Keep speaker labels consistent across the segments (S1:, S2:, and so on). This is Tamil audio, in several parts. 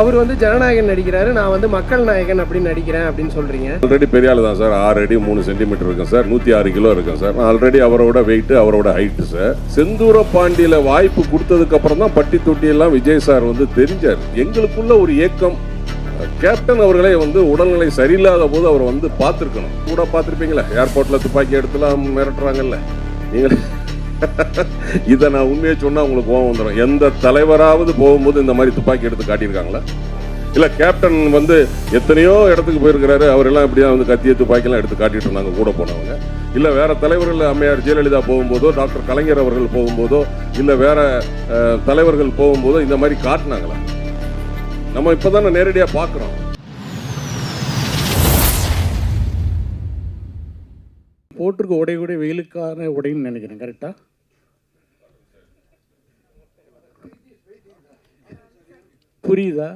S1: அவர் வந்து ஜனநாயகன் நடிக்கிறாரு நான் வந்து மக்கள் நாயகன் அப்படின்னு நடிக்கிறேன் அப்படின்னு சொல்றீங்க.
S2: ஆல்ரெடி பெரிய ஆள் தான் சார். ஆறு அடி மூணு சென்டிமீட்டர் இருக்கும் சார். நூற்றி ஆறு கிலோ இருக்கும் சார். நான் ஆல்ரெடி அவரோட வெயிட் அவரோட ஹைட்டு சார். செந்தூர பாண்டியில வாய்ப்பு கொடுத்ததுக்கு அப்புறம் தான் பட்டி தொட்டி எல்லாம் விஜய் சார் வந்து தெரிஞ்சார். எங்களுக்குள்ள ஒரு ஏக்கம். கேப்டன் அவர்களே வந்து உடல்நிலை சரியில்லாத போது அவர் வந்து பார்த்துருக்கணும். கூட பார்த்துருப்பீங்களா? ஏர்போர்ட்ல துப்பாக்கி எடுத்துலாம் மிரட்டுறாங்கல்ல. நீங்கள் இதை நான் உண்மையை சொன்னால் உங்களுக்கு கோவம் வந்துடும் எந்த தலைவராவது போகும்போது இந்த மாதிரி துப்பாக்கி எடுத்து காட்டியிருக்காங்களா? இல்லை கேப்டன் வந்து எத்தனையோ இடத்துக்கு போயிருக்கிறாரு அவரெல்லாம் இப்படியா வந்து கத்திய துப்பாக்கிலாம் எடுத்து காட்டிட்டு இருந்தாங்க கூட போனவங்க. இல்லை வேற தலைவர்கள் அம்மையார் ஜெயலலிதா போகும்போதோ டாக்டர் கலைஞர் அவர்கள் போகும்போதோ இல்லை வேற தலைவர்கள் போகும்போதோ இந்த மாதிரி காட்டினாங்களா? நம்ம இப்பதானே நேரடியாக பார்க்குறோம்
S3: போட்டிருக்க உடை கூட வெயிலுக்கான உடைன்னு நினைக்கிறேன் கரெக்டாக புரியுதா?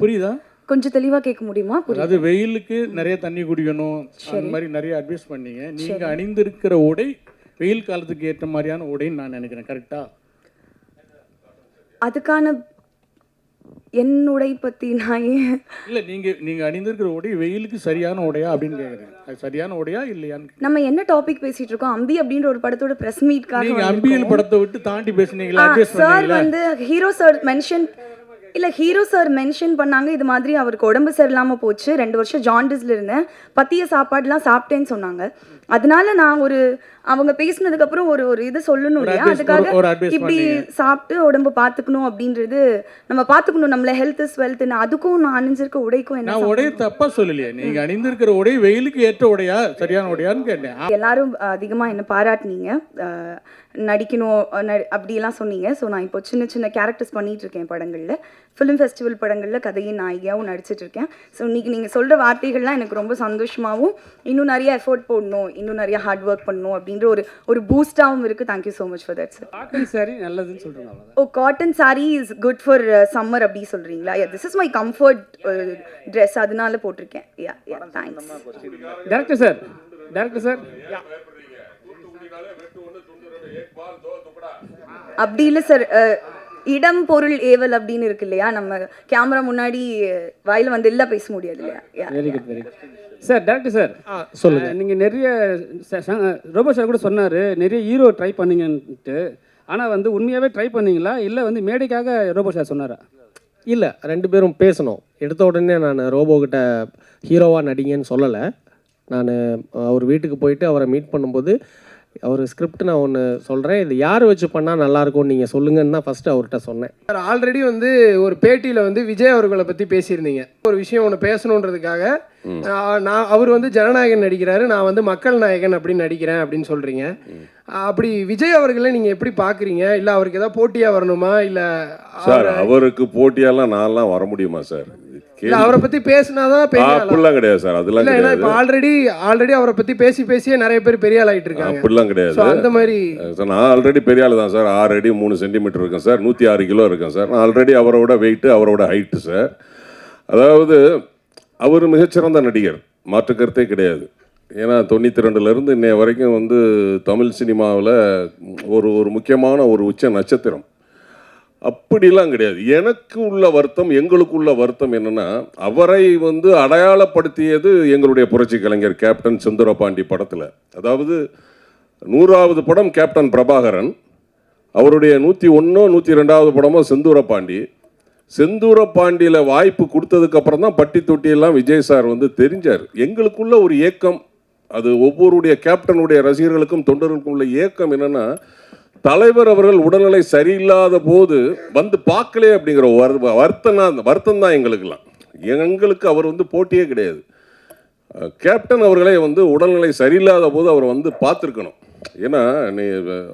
S3: புரியுதா?
S4: கொஞ்சம் தெளிவா கேட்க முடியுமா?
S3: அதாவது வெயிலுக்கு நிறைய தண்ணி குடிக்கணும். அந்த மாதிரி நிறைய அட்வைஸ் பண்ணீங்க. நீங்க அணிந்திருக்கிற உடை வெயில் காலத்துக்கு ஏற்ற மாதிரியான உடைன்னு நான் நினைக்கிறேன். கரெக்டா
S4: அதுக்கான என்னுடை பத்தி நான் ஏன்
S3: இல்ல நீங்க நீங்க அணிந்திருக்கிற உடை வெயிலுக்கு சரியான உடையா அப்படின்னு கேக்குறேன். அது சரியான உடையா இல்லையான்னு
S4: நம்ம என்ன டாபிக் பேசிட்டு இருக்கோம்? அம்பி அப்படின்ற ஒரு படத்தோட பிரஸ் மீட்காக
S3: நீங்க அம்பியல் படத்தை விட்டு தாண்டி பேசுனீங்களா?
S4: சார் வந்து ஹீரோ சார் மென்ஷன் இல்ல ஹீரோ சார் மென்ஷன் பண்ணாங்க இது மாதிரி அவருக்கு உடம்பு சரியில்லாமல் போச்சு. ரெண்டு வருஷம் ஜாண்டிஸில் இருந்தேன். பத்திய சாப்பாடுலாம் சாப்பிட்டேன்னு சொன்னாங்க. அதனால நான் ஒரு அவங்க பேசினதுக்கு அப்புறம் ஒரு ஒரு இது சொல்லணும் இல்லையா? அதுக்காக இப்படி. சாப்பிட்டு உடம்பு பாத்துக்கணும் அப்படின்றது நம்ம பாத்துக்கணும் நம்மள ஹெல்த் இஸ் வெல்த்னு அதுக்கும் நான் அணிஞ்சிருக்க உடைக்கும் என்ன
S3: உடைய தப்பா சொல்லலையே. நீங்க அணிந்திருக்கிற உடை வெயிலுக்கு ஏற்ற உடையா? சரியான உடையான்னு கேட்டேன்.
S4: எல்லாரும் அதிகமா என்ன பாராட்டுனீங்க. நடிக்கணும் அப்படியெல்லாம் சொன்னீங்க. ஸோ நான் இப்போ சின்ன சின்ன கேரக்டர்ஸ் பண்ணிட்டு இருக்கேன் படங்கள்ல. ஃபிலிம் ஃபெஸ்டிவல் படங்கள்ல கதையின் நாயகியாகவும் நடிச்சிட்டு இருக்கேன் ஸோ இன்னைக்கு நீங்க சொல்ற வார்த்தைகள்லாம் எனக்கு ரொம்ப சந்தோஷமாவும் இன்னும் நிறைய எஃபோர்ட் போடணும். இன்னும் நிறைய ஹார்ட் ஒர்க் பண்ணணும் அப்படின்ற ஒரு ஒரு பூஸ்டாகவும் இருக்கு. Thank you so much for that sir
S5: cotton sari நல்லதுன்னு சொல்கிறேன்
S4: ஓ cotton saree is good for summer அப்படி சொல்றீங்களா? Yeah this is my comfort dress அதனால போட்டிருக்கேன். Yeah yeah thanks
S5: director sir director sir
S4: அப்படி இல்லை சார் இடம் பொருள் ஏவல் அப்படின்னு இருக்கு இல்லையா? நம்ம கேமரா முன்னாடி வாயில வந்து எல்லாம் பேச முடியாது இல்லையா.
S5: Very good very sir director sir
S1: சொல்லுங்க.
S5: நீங்கள் நிறைய ரோபோ சார் கூட சொன்னார். நிறைய ஹீரோ ட்ரை பண்ணீங்கன்ட்டு. ஆனால் வந்து உண்மையாகவே ட்ரை பண்ணீங்களா? இல்லை வந்து மேடைக்காக ரோபோ சார் சொன்னாரா?
S1: இல்லை ரெண்டு பேரும் பேசணும். எடுத்த உடனே நான் ரோபோ கிட்ட ஹீரோவாக நடிங்கன்னு சொல்லலை. நான் அவர் வீட்டுக்கு போயிட்டு அவரை மீட் பண்ணும்போது அவர் ஸ்கிரிப்ட் நான் ஒன்று சொல்கிறேன் இது யார் வச்சு பண்ணால் நல்லாயிருக்கும் நீங்கள் சொல்லுங்கன்னு தான் ஃபஸ்ட்டு அவர்கிட்ட சொன்னேன். சார் ஆல்ரெடி வந்து ஒரு பேட்டியில் வந்து விஜய் அவர்களை பற்றி பேசியிருந்தீங்க. ஒரு விஷயம் ஒன்று பேசணுன்றதுக்காக நான் நான் அவர் வந்து ஜனநாயகன் நடிக்கிறாரு நான் வந்து மக்கள் நாயகன் அப்படின்னு நடிக்கிறேன் அப்படின்னு சொல்கிறீங்க அப்படி விஜய் அவர்களை நீங்கள் எப்படி பார்க்குறீங்க இல்லை அவருக்கு ஏதாவது போட்டியாக வரணுமா? இல்லை
S2: சார் அவருக்கு போட்டியெல்லாம் நான்லாம் வர முடியுமா சார்?
S1: இல்ல அவரை பத்தி பேசினாதான் பெரிய?
S2: அப்படிலாம் கிடையாது சார். அதெல்லாம்
S1: இல்ல ஏன்னா இப்ப ஆல்ரெடி ஆல்ரெடி அவரை பத்தி பேசி பேசியே நிறைய பேர் பெரிய ஆள் ஆயிட்டு இருக்காங்க
S2: அப்படிலாம் கிடையாது.
S1: அந்த மாதிரி
S2: சார் நான் ஆல்ரெடி பெரிய ஆள் தான் சார். ஆறு அடி மூணு சென்டிமீட்டர் இருக்கேன் சார். நூற்றி ஆறு கிலோ இருக்கேன் சார். நான் ஆல்ரெடி அவரோட வெயிட்டு அவரோட ஹைட்டு சார். அதாவது அவர் மிகச்சிறந்த நடிகர். மாற்று கருத்தே கிடையாது. ஏன்னா தொண்ணூற்றி ரெண்டுலேருந்து இன்னைய வரைக்கும் வந்து தமிழ் சினிமாவில் ஒரு ஒரு முக்கியமான ஒரு உச்ச நட்சத்திரம். அப்படிலாம் கிடையாது. எனக்கு உள்ள வருத்தம் எங்களுக்கு உள்ள வருத்தம் என்னென்னா அவரை வந்து அடையாளப்படுத்தியது எங்களுடைய புரட்சி கலைஞர் கேப்டன் செந்துரபாண்டி படத்தில். அதாவது நூறாவது படம் கேப்டன் பிரபாகரன் அவருடைய நூற்றி ஒன்றோ நூற்றி ரெண்டாவது படமோ செந்தூரபாண்டி செந்தூரபாண்டியில் வாய்ப்பு கொடுத்ததுக்கப்புறம் தான் பட்டி தொட்டியெல்லாம் விஜய் சார் வந்து தெரிஞ்சார். எங்களுக்குள்ள ஒரு ஏக்கம் அது ஒவ்வொருடைய கேப்டனுடைய ரசிகர்களுக்கும் தொண்டர்களுக்கும் உள்ள ஏக்கம் என்னென்னா தலைவர் அவர்கள் உடல்நிலை சரியில்லாத போது வந்து பார்க்கலே அப்படிங்கிற ஒரு வருத்தம் வருத்தம் தான் எங்களுக்கெல்லாம். எங்களுக்கு அவர் வந்து போட்டியே கிடையாது. கேப்டன் அவர்களே வந்து உடல்நிலை சரியில்லாத போது அவர் வந்து பார்த்துருக்கணும். ஏன்னா நீ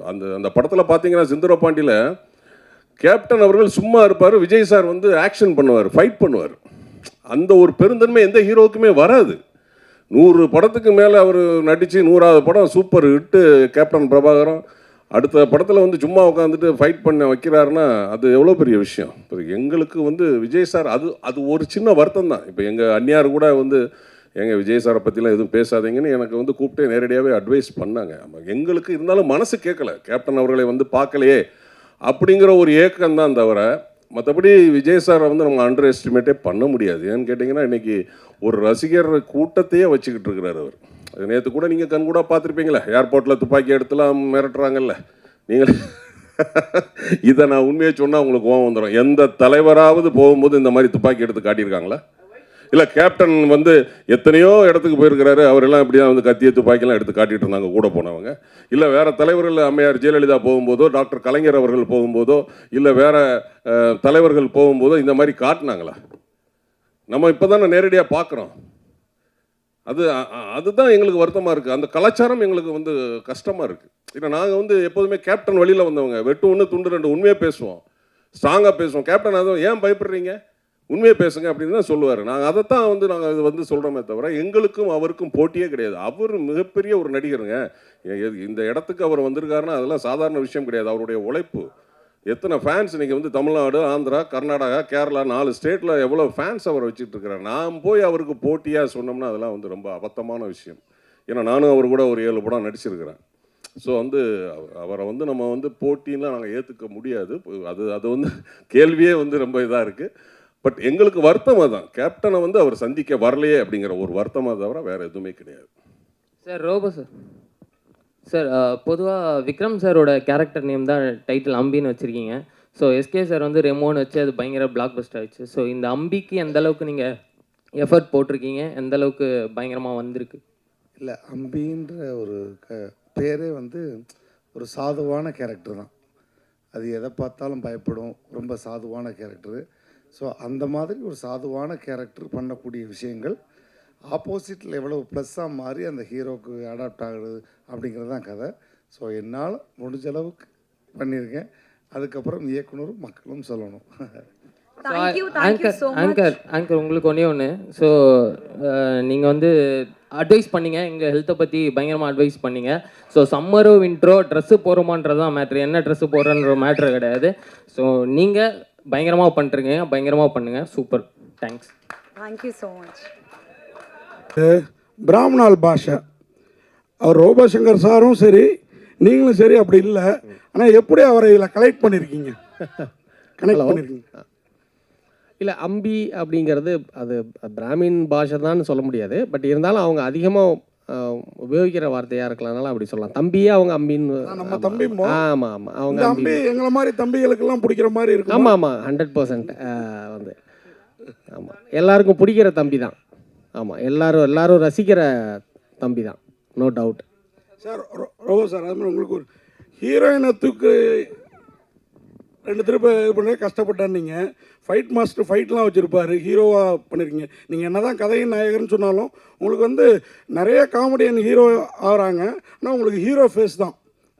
S2: அந்த அந்த படத்தில் பார்த்தீங்கன்னா சிந்துரபாண்டியில் கேப்டன் அவர்கள் சும்மா இருப்பார் விஜய் சார் வந்து ஆக்ஷன் பண்ணுவார் ஃபைட் பண்ணுவார். அந்த ஒரு பெருந்தன்மை எந்த ஹீரோவுக்குமே வராது. நூறு படத்துக்கு மேலே அவர் நடித்து நூறாவது படம் சூப்பர் ஹிட்டு கேப்டன் பிரபாகரம் அடுத்த படத்தில் வந்து சும்மா உட்காந்துட்டு ஃபைட் பண்ண வைக்கிறாருன்னா அது எவ்வளோ பெரிய விஷயம்? இப்போ எங்களுக்கு வந்து விஜய் சார் அது அது ஒரு சின்ன வருத்தம் தான். இப்போ எங்கள் அந்நியார் கூட வந்து எங்கள் விஜய் சாரை பற்றிலாம் எதுவும் பேசாதீங்கன்னு எனக்கு வந்து கூப்பிட்டு நேரடியாகவே அட்வைஸ் பண்ணாங்க. எங்களுக்கு இருந்தாலும் மனசு கேட்கல. கேப்டன் அவர்களை வந்து பார்க்கலையே அப்படிங்கிற ஒரு ஏக்கம் தான் தவிர மற்றபடி விஜய் சாரை வந்து நம்ம அண்டர் எஸ்டிமேட்டே பண்ண முடியாது. ஏன்னு கேட்டிங்கன்னா இன்னைக்கு ஒரு ரசிகர் கூட்டத்தையே வச்சுக்கிட்டு இருக்கிறார் அவர். நேற்று கூட நீங்கள் கண் கூட பார்த்துருப்பீங்களே. ஏர்போர்ட்டில் துப்பாக்கி எடுத்துலாம் மிரட்டுறாங்கல்ல. நீங்கள் இதை நான் உண்மையை சொன்னால் உங்களுக்கு கோவம் வந்துடும் எந்த தலைவராவது போகும்போது இந்த மாதிரி துப்பாக்கி எடுத்து காட்டியிருக்காங்களா? இல்லை கேப்டன் வந்து எத்தனையோ இடத்துக்கு போயிருக்கிறாரு. அவரெல்லாம் இப்படி தான் வந்து கத்திய துப்பாக்கிலாம் எடுத்து காட்டிட்டு இருந்தாங்க கூட போனவங்க. இல்லை வேறு தலைவர்கள் அம்மையார் ஜெயலலிதா போகும்போதோ டாக்டர் கலைஞர் அவர்கள் போகும்போதோ இல்லை வேற தலைவர்கள் போகும்போதோ இந்த மாதிரி காட்டினாங்களா? நம்ம இப்போ தானே நேரடியாக பார்க்குறோம். அது அதுதான் எங்களுக்கு வருத்தமாக இருக்குது அந்த கலாச்சாரம் எங்களுக்கு வந்து கஷ்டமாக இருக்குது ஏன்னா நாங்கள் வந்து எப்போதுமே கேப்டன் வழியில் வந்தவங்க. வெட்டு ஒன்று துண்டு ரெண்டு உண்மையாக பேசுவோம். ஸ்ட்ராங்காக பேசுவோம். கேப்டன் அதுவும் ஏன் பயப்படுறீங்க? உண்மையை பேசுங்க அப்படின்னு தான் சொல்லுவார். நாங்கள் அதைத்தான் வந்து நாங்கள் இது வந்து சொல்கிறோமே தவிர எங்களுக்கும் அவருக்கும் போட்டியே கிடையாது. அவர் மிகப்பெரிய ஒரு நடிகருங்க. இந்த இடத்துக்கு அவர் வந்திருக்காருன்னா அதெல்லாம் சாதாரண விஷயம் கிடையாது. அவருடைய உழைப்பு. எத்தனை ஃபேன்ஸ் இன்றைக்கி வந்து தமிழ்நாடு ஆந்திரா கர்நாடகா கேரளா நாலு ஸ்டேட்டில் எவ்வளோ ஃபேன்ஸ் அவரை வச்சுட்டு இருக்கிறார். நான் போய் அவருக்கு போட்டியாக சொன்னோம்னா அதெல்லாம் வந்து ரொம்ப அபத்தமான விஷயம். ஏன்னா நானும் அவர் கூட ஒரு ஏழு படம் நடிச்சிருக்கிறேன். ஸோ வந்து அவரை வந்து நம்ம வந்து போட்டின்லாம் நாங்கள் ஏற்றுக்க முடியாது. அது அது வந்து கேள்வியே வந்து ரொம்ப இதாக இருக்குது பட் எங்களுக்கு வருத்தம் தான் கேப்டனை வந்து அவர் சந்திக்க வரலையே அப்படிங்கிற ஒரு வருத்தமாக தவிர வேறு எதுவுமே கிடையாது.
S6: Sir Robo sir sir uh, பொதுவாக விக்ரம் சாரோட கேரக்டர் நேம் தான் டைட்டில் அம்பின்னு வச்சுருக்கீங்க. ஸோ எஸ்கே சார் வந்து ரெமோன்னு வச்சு அது பயங்கர பிளாக் பெஸ்ட் ஆயிடுச்சு. ஸோ இந்த அம்பிக்கு எந்த அளவுக்கு நீங்கள் எஃபர்ட் போட்டிருக்கீங்க? எந்த அளவுக்கு பயங்கரமாக வந்திருக்கு?
S7: இல்லை அம்பின்ற ஒரு க பேரே வந்து ஒரு சாதுவான கேரக்டர் தான். அது எதை பார்த்தாலும் பயப்படும். ரொம்ப சாதுவான கேரக்டரு ஸோ அந்த மாதிரி ஒரு சாதுவான கேரக்டர் பண்ணக்கூடிய விஷயங்கள் ஆப்போசிட்டில் எவ்வளோ ப்ளஸ்ஸாக மாறி அந்த ஹீரோக்கு அடாப்ட் ஆகுது அப்படிங்கிறது தான் கதை. ஸோ என்னால் முடிஞ்ச அளவுக்கு பண்ணியிருக்கேன். அதுக்கப்புறம் இயக்குனரும் மக்களும் சொல்லணும்.
S4: மச்
S6: ஆங்கர் ஆங்கர் உங்களுக்கு ஒன்றே ஒன்று ஸோ நீங்கள் வந்து அட்வைஸ் பண்ணீங்க. எங்கள் ஹெல்த்தை பற்றி பயங்கரமாக அட்வைஸ் பண்ணீங்க. ஸோ சம்மரோ வின்ட்ரோ ட்ரெஸ்ஸு போகிறோமான்றது தான் மேட்ரு என்ன ட்ரெஸ்ஸு போடுறன்ற மேட்ரு கிடையாது. ஸோ நீங்கள் பயங்கரமாக பண்ணிருக்கீங்க. பயங்கரமாக பண்ணுங்கள் super thanks
S4: thank you so much
S8: பிராமணால் பாஷை. அவர் ரோபோசங்கர் சாரும் சரி நீங்களும் சரி அப்படி இல்லை. ஆனால் எப்படி அவரை இதில் கலெக்ட் பண்ணியிருக்கீங்க? கனெக்ட் பண்ணியிருக்கீங்க?
S1: இல்லை அம்பி அப்படிங்கிறது அது பிராமின் பாஷை தான் சொல்ல முடியாது. பட் இருந்தாலும் அவங்க அதிகமாக உபயோகிக்கிற வார்த்தையாக இருக்கலாம்னால அப்படி சொல்லலாம். தம்பியே அவங்க அம்பின்னு
S7: நம்ம தம்பிம்போ.
S1: ஆமாம் ஆமாம் அவங்க அம்பி.
S8: எங்களை மாதிரி தம்பிகளுக்கெல்லாம் பிடிக்கிற மாதிரி இருக்கும்?
S1: ஆமாம் ஆமாம் ஹண்ட்ரட் பர்சன்ட் வந்து. ஆமாம் எல்லாருக்கும் பிடிக்கிற தம்பி தான். ஆமாம் எல்லாரும் எல்லாரும் ரசிக்கிற தம்பி தான் நோ டவுட்
S8: சார் ரோ- சார் அது மாதிரி உங்களுக்கு ஒரு ஹீரோயினை தூக்கு ரெண்டு திருப்ப இது பண்ண கஷ்டப்பட்டார் நீங்கள் ஃபைட் மாஸ்டர் ஃபைட்லாம் வச்சுருப்பாரு ஹீரோவாக பண்ணியிருக்கீங்க நீங்கள் என்ன தான் கதையின் நாயகர்னு சொன்னாலும் உங்களுக்கு வந்து நிறைய காமெடியன் ஹீரோ ஆகிறாங்க. ஆனால் உங்களுக்கு ஹீரோ ஃபேஸ் தான்.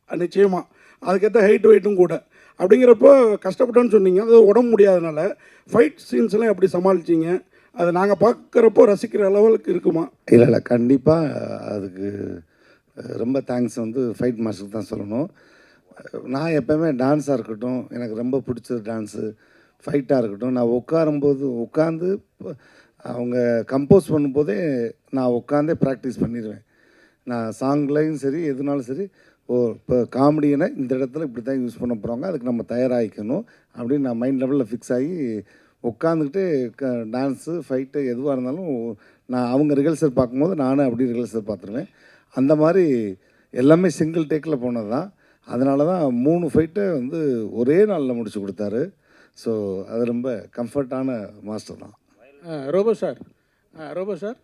S8: நிச்சயமாக அதுக்கேற்ற ஹைட் வெயிட்டும் கூட. அப்படிங்கிறப்போ கஷ்டப்பட்டேன்னு சொன்னீங்க. அது உடம்பு முடியாதனால ஃபைட் சீன்ஸ்லாம் எப்படி சமாளிச்சீங்க? அதை நாங்கள் பார்க்குறப்போ ரசிக்கிற லெவலுக்கு இருக்குமா?
S7: இல்லை இல்லை. கண்டிப்பாக அதுக்கு ரொம்ப தேங்க்ஸ் வந்து ஃபைட் மாஸ்டருக்கு தான் சொல்லணும். நான் எப்போவுமே டான்ஸாக இருக்கட்டும் எனக்கு ரொம்ப பிடிச்சது டான்ஸு ஃபைட்டாக இருக்கட்டும். நான் உட்காரும்போது உட்காந்து அவங்க கம்போஸ் பண்ணும்போதே நான் உட்காந்தே ப்ராக்டிஸ் பண்ணிடுவேன் நான் சாங்லையும் சரி எதுனாலும் சரி ஓ இப்போ காமெடினா இந்த இடத்துல இப்படி தான் யூஸ் பண்ண போகிறாங்க அதுக்கு நம்ம தயாராகிக்கணும் அப்படின்னு நான் மைண்ட் லெவலில் ஃபிக்ஸ் ஆகி உட்காந்துக்கிட்டு க டான்ஸு ஃபைட்டு எதுவாக இருந்தாலும் நான் அவங்க ரிஹர்சல் பார்க்கும்போது நானும் அப்படி ரிஹர்சல் பார்த்துருவேன். அந்த மாதிரி எல்லாமே சிங்கிள் டேக்கில் போனது தான் அதனால தான் மூணு ஃபைட்டை வந்து ஒரே நாளில் முடிச்சு கொடுத்தாரு. ஸோ அது ரொம்ப கம்ஃபர்டான மாஸ்டர் தான்.
S3: ரோபோ சார் ரோபோ சார்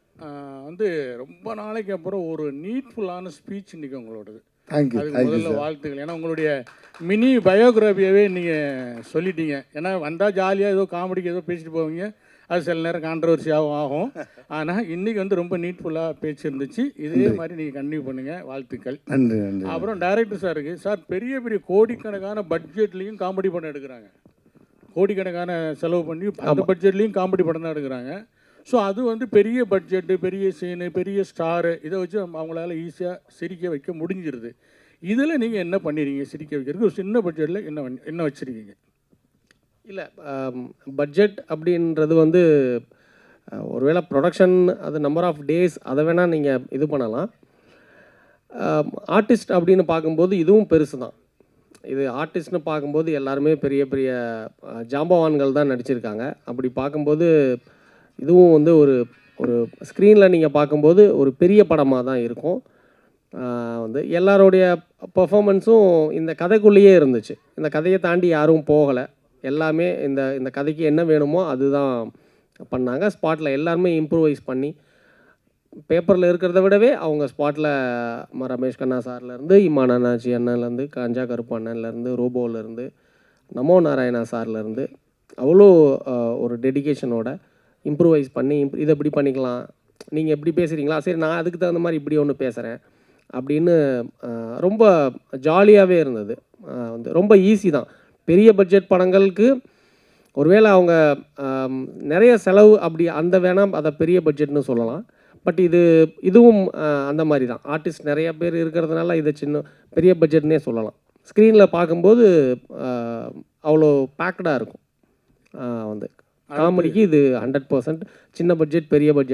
S3: வந்து ரொம்ப நாளைக்கு அப்புறம் ஒரு நீட்ஃபுல்லான ஸ்பீச் இன்றைக்கி உங்களோடது.
S7: தேங்க்யூ
S3: முதல்ல வாழ்த்துக்கள். ஏன்னா உங்களுடைய மினி பயோகிராஃபியாவே நீங்கள் சொல்லிட்டீங்க. ஏன்னா வந்தால் ஜாலியாக ஏதோ காமெடிக்கு ஏதோ பேசிட்டு போவீங்க. அது சில நேரம் கான்ட்ரவர்சியாகவும் ஆகும். ஆனால் இன்னைக்கு வந்து ரொம்ப நீட்ஃபுல்லாக பேச்சு இருந்துச்சு. இதே மாதிரி நீங்கள் கண்டினியூ பண்ணுங்கள் வாழ்த்துக்கள்.
S7: நன்றி நன்றி.
S3: அப்புறம் டைரக்டர் சாருக்கு சார் பெரிய பெரிய கோடிக்கணக்கான பட்ஜெட்லேயும் காமெடி படம் எடுக்கிறாங்க. கோடிக்கணக்கான செலவு பண்ணி அந்த பட்ஜெட்லேயும் காமெடி படம் தான் எடுக்கிறாங்க. ஸோ அது வந்து பெரிய பட்ஜெட்டு பெரிய சீனு பெரிய ஸ்டாரு இதை வச்சு அவங்களால ஈஸியாக சிரிக்க வைக்க முடிஞ்சிருது. இதில் நீங்கள் என்ன பண்ணிடுறீங்க சிரிக்க வைக்கிறதுக்கு ஒரு சின்ன பட்ஜெட்டில் என்ன என்ன வச்சுருக்கீங்க?
S1: இல்லை பட்ஜெட் அப்படின்றது வந்து ஒருவேளை ப்ரொடக்ஷன் அது நம்பர் ஆஃப் டேஸ் அதை வேணால் நீங்கள் இது பண்ணலாம். ஆர்டிஸ்ட் அப்படின்னு பார்க்கும்போது இதுவும் பெருசு தான். இது ஆர்டிஸ்ட்னு பார்க்கும்போது எல்லாருமே பெரிய பெரிய ஜாம்பவான்கள் தான் நடிச்சிருக்காங்க. அப்படி பார்க்கும்போது இதுவும் வந்து ஒரு ஒரு ஸ்க்ரீனில் நீங்கள் பார்க்கும்போது ஒரு பெரிய படமாக தான் இருக்கும். வந்து எல்லாருடைய பர்ஃபாமன்ஸும் இந்த கதைக்குள்ளேயே இருந்துச்சு. இந்த கதையை தாண்டி யாரும் போகலை. எல்லாமே இந்த இந்த கதைக்கு என்ன வேணுமோ அதுதான் பண்ணாங்க. ஸ்பாட்டில் எல்லாருமே இம்ப்ரூவைஸ் பண்ணி பேப்பரில் இருக்கிறத விடவே அவங்க ஸ்பாட்டில் ரமேஷ் கண்ணா சார்லேருந்து இமான் அண்ணாச்சி அண்ணன்லேருந்து காஞ்சா கருப்பு அண்ணன்லேருந்து ரோபோலேருந்து நமோ நாராயணா சார்லேருந்து அவ்வளோ ஒரு டெடிகேஷனோட இம்ப்ரூவைஸ் பண்ணி இம்ப் இதை இப்படி பண்ணிக்கலாம். நீங்கள் எப்படி பேசுகிறீங்களா சரி நான் அதுக்கு தகுந்த மாதிரி இப்படி ஒன்று பேசுகிறேன் அப்படின்னு ரொம்ப ஜாலியாகவே இருந்தது. வந்து ரொம்ப ஈஸி தான். பெரிய பட்ஜெட் படங்களுக்கு ஒருவேளை அவங்க நிறைய செலவு அப்படி அந்த வேணாம் அதை பெரிய பட்ஜெட்னு சொல்லலாம். பட் இது இதுவும் அந்த மாதிரி தான். ஆர்டிஸ்ட் நிறைய பேர் இருக்கிறதுனால இதை சின்ன பெரிய பட்ஜெட்னே சொல்லலாம். ஸ்க்ரீனில் பார்க்கும்போது அவ்வளோ பேக்டாக இருக்கும். வந்து காமெடிக்கு இது ஹண்ட்ரட் பர்சன்ட் சின்ன பட்ஜெட் பெரிய பட்ஜெட்